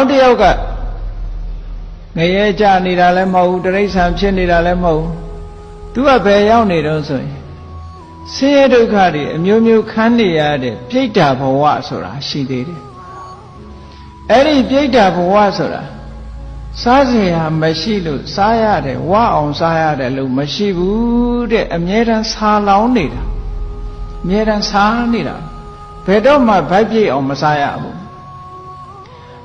နောက်တစ်ယောက်ကငရဲကြနေတာလည်းမဟုတ်ဘူးတရိษံဖြစ်နေတာလည်းမဟုတ်ဘူးသူကဘယ်ရောက်နေတော့ဆိုရင်ဆင်းရဲဒုက္ခတွေအမျိုးမျိုးခန်းနေရတဲ့ပြိတ္တာဘဝဆိုတာရှိသေးတယ်အဲ့ဒီပြိတ္တာဘဝဆိုတာစားစရာမရှိလို့စားရတယ်ဝအောင်စားရတယ်လို့မရှိဘူးတဲ့အမြဲတမ်းစားလောင်းနေတာအမြဲတမ်းစားနေတာဘယ်တော့မှဗိုက်ပြည့်အောင်မစားရဘူး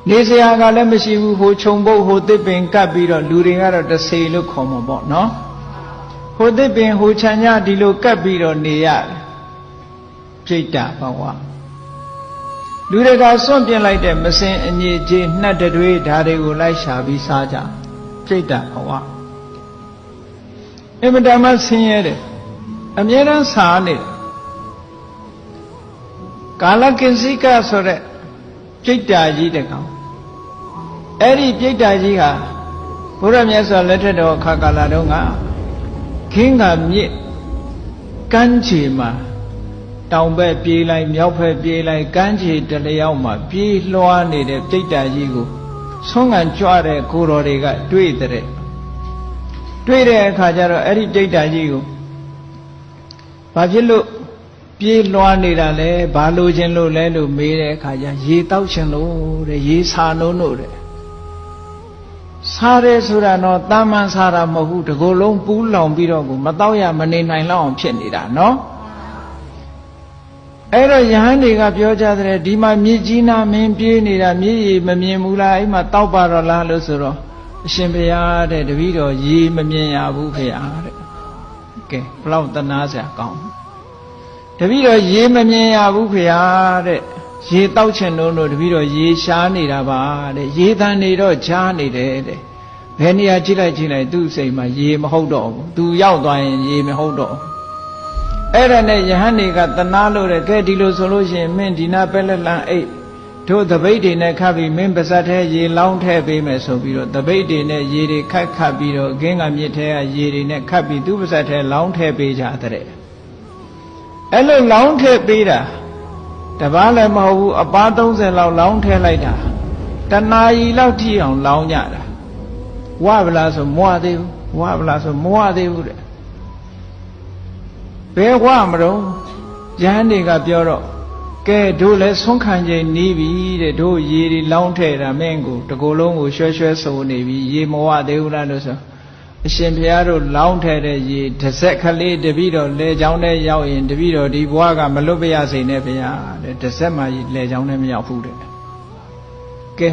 နေစရာကလည်းမရှိဘူးဟိုခြုံပုတ်ဟိုတစ်ပင်ကပ်ပြီးတော့လူတွေကတော့တဆေလို့ခေါ်မှာပေါ့နော်ဟိုတစ်ပင်ဟိုခြံညဒီလိုကပ်ပြီးတော့နေရတယ်ပြိတ္တာဘဝလူတွေကစွန့်ပြစ်လိုက်တဲ့မစင်အညစ်အကြေးနှက်တွေဓာတွေကိုလိုက်ရှာပြီးစားကြပြိတ္တာဘဝအမတမဆင်းရဲတယ်အမြဲတမ်းစားနေတယ်ကာလကင်စိကဆိုတဲ့ပြိတ္တာကြီးတကောင် အဲ့ဒီပြိတ္တာကြီးဟာဘုရားမြတ်စွာလက်ထက်တော်ခါကာလတုန်းကခင်းကမြစ်ကမ်းခြေမှာတောင်ဘက်ပြေးလိုက်မြောက်ဘက်ပြေးလိုက်ကမ်းခြေတလျောက်မှာပြေးလွှားနေတဲ့ပြိတ္တာကြီးကိုဆုံးခံကြွတဲ့ကိုတော်တွေကတွေ့တဲ့တွေ့တဲ့အခါကျတော့အဲ့ဒီပြိတ္တာကြီးကိုဘာဖြစ်လို့ပြေးလွှားနေတာလဲဘာလို့ခြင်းလို့လဲလို့မေးတဲ့အခါကျရေတောက်ခြင်းလို့တဲ့ရေစာလုံးလို့တဲ့ စားရဲဆိုတာတော့တာမန်စားတာမဟုတ်ဘူးတကိုယ်လုံးပူးလောင်ပြီးတော့ကိုမတော့ရမနေနိုင်လောက်အောင်ဖြစ်နေတာနော်အဲ့တော့ယဟန်တွေကပြောကြတဲ့ဒီမှာမြစ်ကြီးနာမင်းပြေးနေတာမြစ်ရေမမြင်ဘူးလားအဲ့မှာတောက်ပါတော့လားလို့ဆိုတော့အရှင်ဘုရားတဲ့တပည့်တော်ရေမမြင်ရဘူးဖေဟာတဲ့ကဲဘလောက်တနာစရာကောင်းတပည့်တော်ရေမမြင်ရဘူးဖေဟာတဲ့ ရေတောက်ချင်လို့လို့တပည့်တော်ရေရှားနေတာပါတဲ့ရေတန်နေတော့ကြားနေတယ်တဲ့ဘယ်နေရာကြည့်လိုက်ကြည့်လိုက်သူ့စိတ်မှာရေမဟုတ်တော့ဘူးသူရောက်သွားရင်ရေမဟုတ်တော့ဘူးအဲ့ဒါနဲ့ယဟန်တွေကတနာလို့တဲ့ကဲဒီလိုဆိုလို့ရှိရင်မင်းဒီနာပဲလက်လန်အိတ်တို့တပိတ်တွေနဲ့ခတ်ပြီးမင်းပါဇက်ထဲရေလောင်းထည့်ပေးမယ်ဆိုပြီးတော့တပိတ်တွေနဲ့ရေတွေခတ်ခတ်ပြီးတော့အကင်းကမြစ်ထဲကရေတွေနဲ့ခတ်ပြီးသူ့ပါဇက်ထဲလောင်းထည့်ပေးကြတဲ့အဲ့လိုလောင်းထည့်ပေးတာ တပားလည်းမဟုတ်ဘူးအပား30လောက်လောင်းထည့်လိုက်တာတနာရီလောက်ထိအောင်လောင်းကြတာဝဗလားဆိုမွားသေးဘူးဝဗလားဆိုမွားသေးဘူးတဲ့ဘယ်ဝမတော့ယဟန်တွေကပြောတော့ကဲတို့လည်းဆုံးခံချိန်နီးပြီတဲ့တို့ရေတွေလောင်းထဲတာမင်းကိုတကိုယ်လုံးကိုရွှဲရွှဲဆိုနေပြီရေမဝသေးဘူးလားလို့ဆို အရှင်ဘုရားတို့လောင်းထဲတဲ့ရေတစ်ဆက်ကလေးတပိတော့လေချောင်းထဲရောက်ရင်တပိတော့ဒီဘဝကမလွတ်ပြရစေနဲ့ဘုရားတဲ့တစ်ဆက်မှလေချောင်းထဲမရောက်ဘူးတဲ့ကဲ